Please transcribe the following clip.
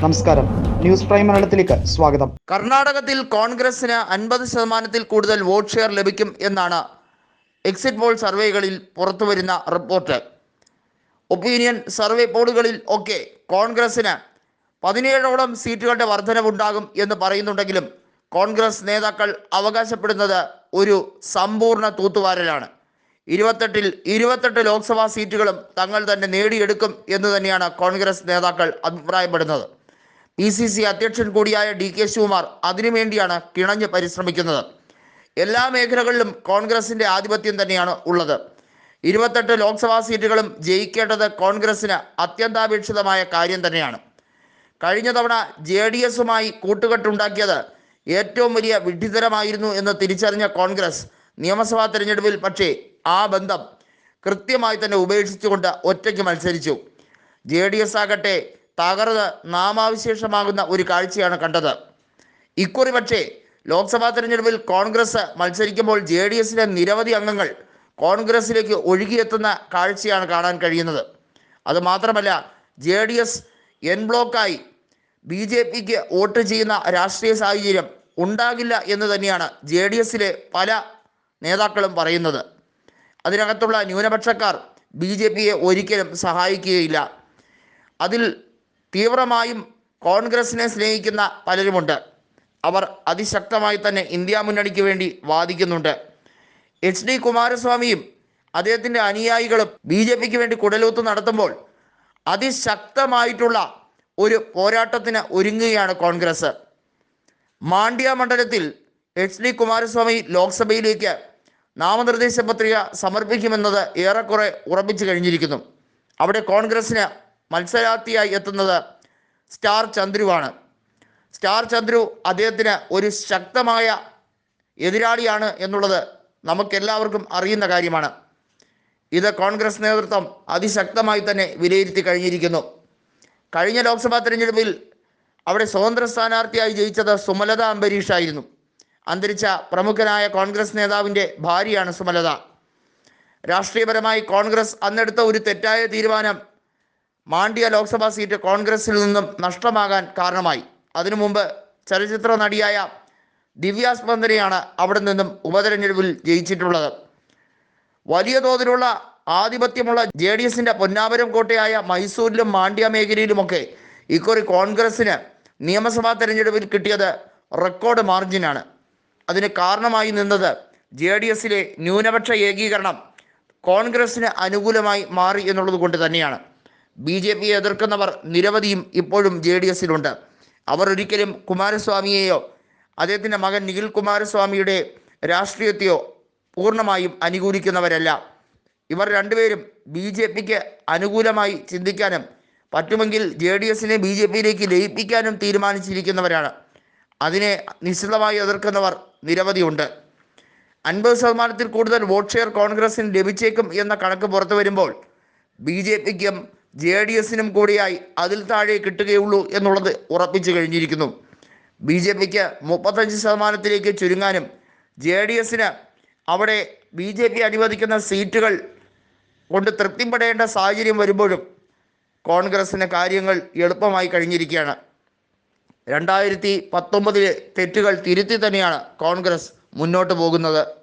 നമസ്കാരം. News prime മലയാളത്തിലേക്ക് സ്വാഗതം. കർണാടകത്തിൽ കോൺഗ്രസിന് അൻപത് ശതമാനത്തിൽ കൂടുതൽ വോട്ട് ഷെയർ ലഭിക്കും എന്നാണ് എക്സിറ്റ് പോൾ സർവേകളിൽ പുറത്തുവരുന്ന റിപ്പോർട്ട്. ഒപ്പീനിയൻ സർവേ പോളുകളിൽ ഒക്കെ കോൺഗ്രസിന് പതിനേഴോളം സീറ്റുകളുടെ വർധനവുണ്ടാകും എന്ന് പറയുന്നുണ്ടെങ്കിലും കോൺഗ്രസ് നേതാക്കൾ അവകാശപ്പെടുന്നത് ഒരു സമ്പൂർണ തൂത്തുവാരലാണ്. ഇരുപത്തെട്ടിൽ ഇരുപത്തെട്ട് ലോക്സഭാ സീറ്റുകളും തങ്ങൾ തന്നെ നേടിയെടുക്കും എന്ന് തന്നെയാണ് കോൺഗ്രസ് നേതാക്കൾ അഭിപ്രായപ്പെടുന്നത്. പി സി സി അധ്യക്ഷൻ കൂടിയായ ഡി കെ ശിവകുമാർ അതിനുവേണ്ടിയാണ് കിണഞ്ഞ് പരിശ്രമിക്കുന്നത്. എല്ലാ മേഖലകളിലും കോൺഗ്രസിന്റെ ആധിപത്യം തന്നെയാണ് ഉള്ളത്. ഇരുപത്തെട്ട് ലോക്സഭാ സീറ്റുകളും ജയിക്കേണ്ടത് കോൺഗ്രസിന് അത്യന്താപേക്ഷിതമായ കാര്യം തന്നെയാണ്. കഴിഞ്ഞ തവണ ജെ ഡി എസുമായി കൂട്ടുകെട്ടുണ്ടാക്കിയത് ഏറ്റവും വലിയ വിഡ്ഢിതരമായിരുന്നു എന്ന് തിരിച്ചറിഞ്ഞ കോൺഗ്രസ് നിയമസഭാ തെരഞ്ഞെടുപ്പിൽ പക്ഷേ ആ ബന്ധം കൃത്യമായി തന്നെ ഉപേക്ഷിച്ചുകൊണ്ട് ഒറ്റയ്ക്ക് മത്സരിച്ചു. ജെ ഡി എസ് ആകട്ടെ തകർന്ന് നാമാവിശേഷമാകുന്ന ഒരു കാഴ്ചയാണ് കണ്ടത്. ഇക്കുറി പക്ഷേ ലോക്സഭാ തെരഞ്ഞെടുപ്പിൽ കോൺഗ്രസ് മത്സരിക്കുമ്പോൾ ജെ ഡി എസിലെ നിരവധി അംഗങ്ങൾ കോൺഗ്രസിലേക്ക് ഒഴുകിയെത്തുന്ന കാഴ്ചയാണ് കാണാൻ കഴിയുന്നത്. അതുമാത്രമല്ല ജെ ഡി എസ് എൻ ബ്ലോക്കായി ബി ജെ പിക്ക് വോട്ട് ചെയ്യുന്ന രാഷ്ട്രീയ സാഹചര്യം ഉണ്ടാകില്ല എന്ന് തന്നെയാണ് ജെ ഡി എസിലെ പല നേതാക്കളും പറയുന്നത്. അതിനകത്തുള്ള ന്യൂനപക്ഷക്കാർ ബി ജെ പിയെ ഒരിക്കലും സഹായിക്കുകയില്ല. അതിൽ തീവ്രമായും കോൺഗ്രസിനെ സ്നേഹിക്കുന്ന പലരുമുണ്ട്. അവർ അതിശക്തമായി തന്നെ ഇന്ത്യ മുന്നണിക്ക് വേണ്ടി വാദിക്കുന്നുണ്ട്. എച്ച് ഡി കുമാരസ്വാമിയും അദ്ദേഹത്തിന്റെ അനുയായികളും ബി ജെ പിക്ക് വേണ്ടി കുടലൂത്ത് നടത്തുമ്പോൾ അതിശക്തമായിട്ടുള്ള ഒരു പോരാട്ടത്തിന് ഒരുങ്ങുകയാണ് കോൺഗ്രസ്. മാണ്ഡ്യ മണ്ഡലത്തിൽ എച്ച് ഡി കുമാരസ്വാമി ലോക്സഭയിലേക്ക് നാമനിർദ്ദേശ പത്രിക സമർപ്പിക്കുമെന്നത് ഏറെക്കുറെ ഉറപ്പിച്ചു കഴിഞ്ഞിരിക്കുന്നു. അവിടെ കോൺഗ്രസിന് മത്സരാർത്ഥിയായി എത്തുന്നത് സ്റ്റാർ ചന്ദ്രുവാണ്. സ്റ്റാർ ചന്ദ്രു അദ്ദേഹത്തിന് ഒരു ശക്തമായ എതിരാളിയാണ് എന്നുള്ളത് നമുക്കെല്ലാവർക്കും അറിയുന്ന കാര്യമാണ്. ഇത് കോൺഗ്രസ് നേതൃത്വം അതിശക്തമായി തന്നെ വിലയിരുത്തി കഴിഞ്ഞിരിക്കുന്നു. കഴിഞ്ഞ ലോക്സഭാ തെരഞ്ഞെടുപ്പിൽ അവിടെ സ്വതന്ത്ര സ്ഥാനാർത്ഥിയായി ജയിച്ചത് സുമലത അംബരീഷ് ആയിരുന്നു അന്തരിച്ച പ്രമുഖനായ കോൺഗ്രസ് നേതാവിന്റെ ഭാര്യയാണ് സുമലത. രാഷ്ട്രീയപരമായി കോൺഗ്രസ് അന്നെടുത്ത ഒരു തെറ്റായ തീരുമാനം മാണ്ഡ്യ ലോക്സഭാ സീറ്റ് കോൺഗ്രസിൽ നിന്നും നഷ്ടമാകാൻ കാരണമായി. അതിനു മുമ്പ് ചലച്ചിത്ര നടിയായ ദിവ്യ സ്പന്ദനയാണ് അവിടെ നിന്നും ഉപതെരഞ്ഞെടുപ്പിൽ ജയിച്ചിട്ടുള്ളത്. വലിയ തോതിലുള്ള ആധിപത്യമുള്ള ജെ ഡി എസിന്റെ പൊന്നാപുരം കോട്ടയായ മൈസൂരിലും മാണ്ഡ്യ മേഖലയിലുമൊക്കെ ഇക്കുറി കോൺഗ്രസിന് നിയമസഭാ തെരഞ്ഞെടുപ്പിൽ കിട്ടിയത് റെക്കോർഡ് മാർജിനാണ്. അതിന് കാരണമായി നിന്നത് ജെ ഡി എസിലെ ന്യൂനപക്ഷ ഏകീകരണം കോൺഗ്രസിന് അനുകൂലമായി മാറി എന്നുള്ളത് കൊണ്ട് തന്നെയാണ്. ബി ജെ പിയെ എതിർക്കുന്നവർ നിരവധിയും ഇപ്പോഴും ജെ ഡി എസിലുണ്ട്. അവർ ഒരിക്കലും കുമാരസ്വാമിയെയോ അദ്ദേഹത്തിന്റെ മകൻ നിഖിൽ കുമാരസ്വാമിയുടെ രാഷ്ട്രീയത്തെയോ പൂർണമായും അനുകൂലിക്കുന്നവരല്ല. ഇവർ രണ്ടുപേരും ബി ജെ പിക്ക് അനുകൂലമായി ചിന്തിക്കാനും പറ്റുമെങ്കിൽ ജെ ഡി എസിനെ ബി ജെ പിയിലേക്ക് ലയിപ്പിക്കാനും തീരുമാനിച്ചിരിക്കുന്നവരാണ്. അതിനെ നിശ്ചിതമായി എതിർക്കുന്നവർ നിരവധിയുണ്ട്. അൻപത് ശതമാനത്തിൽ കൂടുതൽ വോട്ട് ഷെയർ കോൺഗ്രസിന് ലഭിച്ചേക്കും എന്ന കണക്ക് പുറത്തു വരുമ്പോൾ ബി ജെ പിക്കും ജെ ഡി എസിനും കൂടിയായി അതിൽ താഴെ കിട്ടുകയുള്ളൂ എന്നുള്ളത് ഉറപ്പിച്ചു കഴിഞ്ഞിരിക്കുന്നു. ബി ജെ പിക്ക് മുപ്പത്തഞ്ച് ശതമാനത്തിലേക്ക് ചുരുങ്ങാനും ജെ ഡി എസിന് അവിടെ ബി ജെ പി അനുവദിക്കുന്ന സീറ്റുകൾ കൊണ്ട് തൃപ്തിപ്പെടേണ്ട സാഹചര്യം വരുമ്പോഴും കോൺഗ്രസ്സിന് കാര്യങ്ങൾ എളുപ്പമായി കഴിഞ്ഞിരിക്കുകയാണ്. രണ്ടായിരത്തി പത്തൊമ്പതിലെ തെറ്റുകൾ തിരുത്തി തന്നെയാണ് കോൺഗ്രസ് മുന്നോട്ട് പോകുന്നത്.